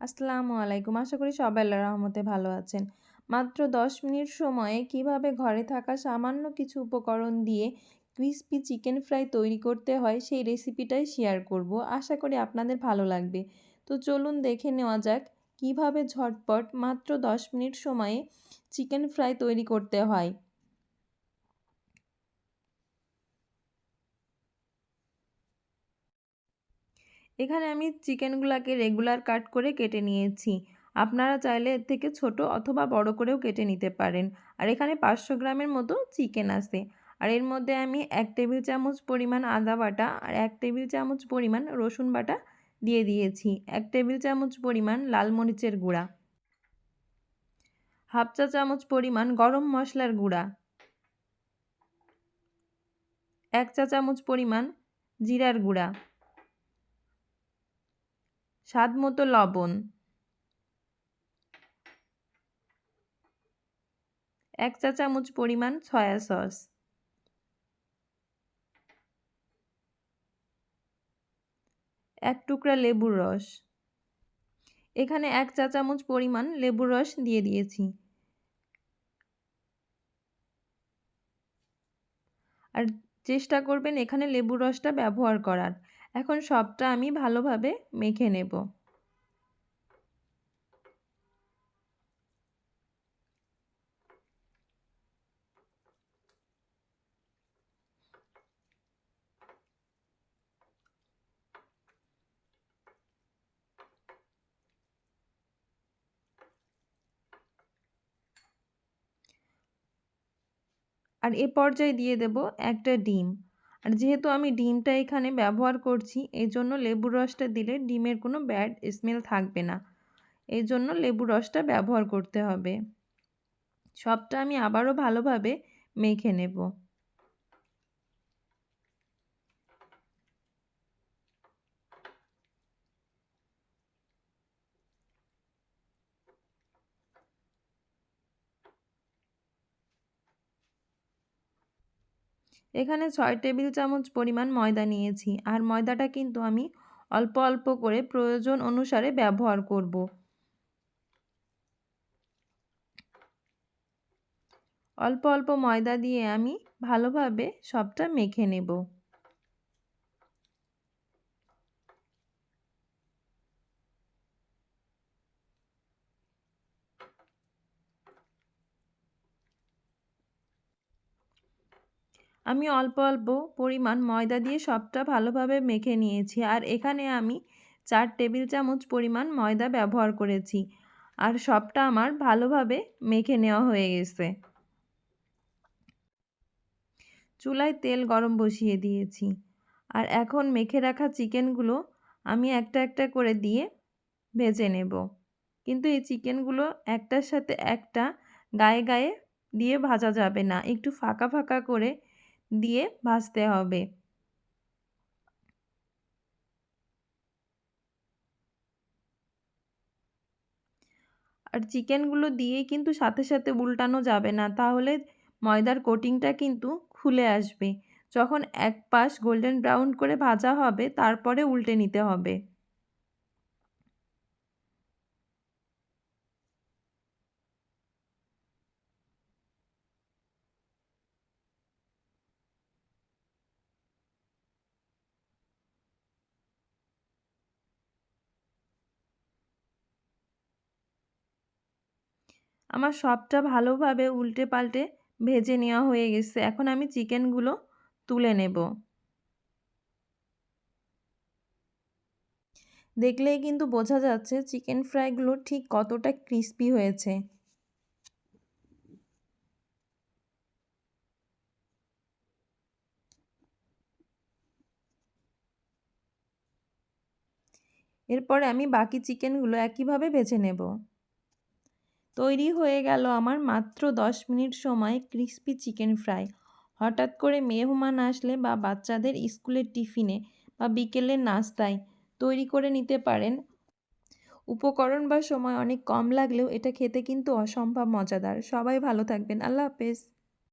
আসসালামু আলাইকুম। আশা করি সবাই আল্লাহ রহমতে ভালো আছেন। মাত্র দশ মিনিট সময়ে কীভাবে ঘরে থাকা সামান্য কিছু উপকরণ দিয়ে ক্রিসপি চিকেন ফ্রাই তৈরি করতে হয় সেই রেসিপিটাই শেয়ার করব। আশা করি আপনাদের ভালো লাগবে। তো চলুন দেখে নেওয়া যাক কীভাবে ঝটপট মাত্র দশ মিনিট সময়ে চিকেন ফ্রাই তৈরি করতে হয়। এখানে আমি চিকেনগুলোকে রেগুলার কাট করে কেটে নিয়েছি। আপনারা চাইলে এর থেকে ছোট অথবা বড় করেও কেটে নিতে পারেন। আর এখানে পাঁচশো গ্রামের মতো চিকেন আছে। আর এর মধ্যে আমি এক টেবিল চামচ পরিমাণ আদা বাটা আর এক টেবিল চামচ পরিমাণ রসুন বাটা দিয়ে দিয়েছি। এক টেবিল চামচ পরিমাণ লাল মরিচের গুঁড়া। হাফ চা চামচ পরিমাণ গরম মশলার গুঁড়া। এক চা চামচ পরিমাণ জিরার গুঁড়া। স্বাদ মতো লবণ। এক চা চামচ পরিমাণ সয়া সস। এক টুকরা লেবুর রস। এখানে এক চা চামচ পরিমাণ লেবুর রস দিয়ে দিয়েছি। আর চেষ্টা করবেন এখানে লেবুর রসটা ব্যবহার করার। এখন সবটা আমি ভালোভাবে মেখে নেব। আর এ পর্যায়ে দিয়ে দেব একটা ডিম। আর যেহেতু আমি ডিমটা এখানে ব্যবহার করছি এই জন্য লেবুর রসটা দিলে ডিমের কোনো ব্যাড স্মেল থাকবে না। এই জন্য লেবুর রসটা ব্যবহার করতে হবে। সবটা আমি আবারও ভালোভাবে মেখে নেব। এখানে ছয় টেবিল চামচ পরিমাণ ময়দা নিয়েছি। আর ময়দাটা কিন্তু আমি অল্প অল্প করে প্রয়োজন অনুসারে ব্যবহার করব। অল্প অল্প ময়দা দিয়ে আমি ভালোভাবে সবটা মেখে নেব। আমি অল্প অল্প পরিমাণ ময়দা দিয়ে সবটা ভালোভাবে মেখে নিয়েছি। আর এখানে আমি চার টেবিল চামচ পরিমাণ ময়দা ব্যবহার করেছি। আর সবটা আমার ভালোভাবে মেখে নেওয়া হয়ে গেছে। চুলায় তেল গরম বসিয়ে দিয়েছি। আর এখন মেখে রাখা চিকেনগুলো আমি একটা একটা করে দিয়ে ভেজে নেব। কিন্তু এই চিকেনগুলো একটার সাথে একটা গায়ে গায়ে দিয়ে ভাজা যাবে না। একটু ফাঁকা ফাঁকা করে দিয়ে ভাজতে হবে। আর চিকেনগুলো দিয়েই কিন্তু সাথে সাথে উল্টানো যাবে না, তাহলে ময়দার কোটিংটা কিন্তু খুলে আসবে। যখন এক পাশ গোল্ডেন ব্রাউন করে ভাজা হবে, তারপরে উল্টে নিতে হবে। আমার সবটা ভালোভাবে উল্টে পাল্টে ভেজে নেওয়া হয়ে গেছে। এখন আমি চিকেনগুলো তুলে নেব। দেখলেই কিন্তু বোঝা যাচ্ছে চিকেন ফ্রাইগুলো ঠিক কতটা ক্রিস্পি হয়েছে। এরপরে আমি বাকি চিকেনগুলো একইভাবে বেছে নেব। তৈরি হয়ে গেল আমার মাত্র দশ মিনিট সময় ক্রিস্পি চিকেন ফ্রাই। হঠাৎ করে মেহমান আসলে বা বাচ্চাদের স্কুলের টিফিনে বা বিকেলের নাস্তায় তৈরি করে নিতে পারেন। উপকরণ বা সময় অনেক কম লাগলেও এটা খেতে কিন্তু অসম্ভব মজাদার। সবাই ভালো থাকবেন। আল্লাহ হাফেজ।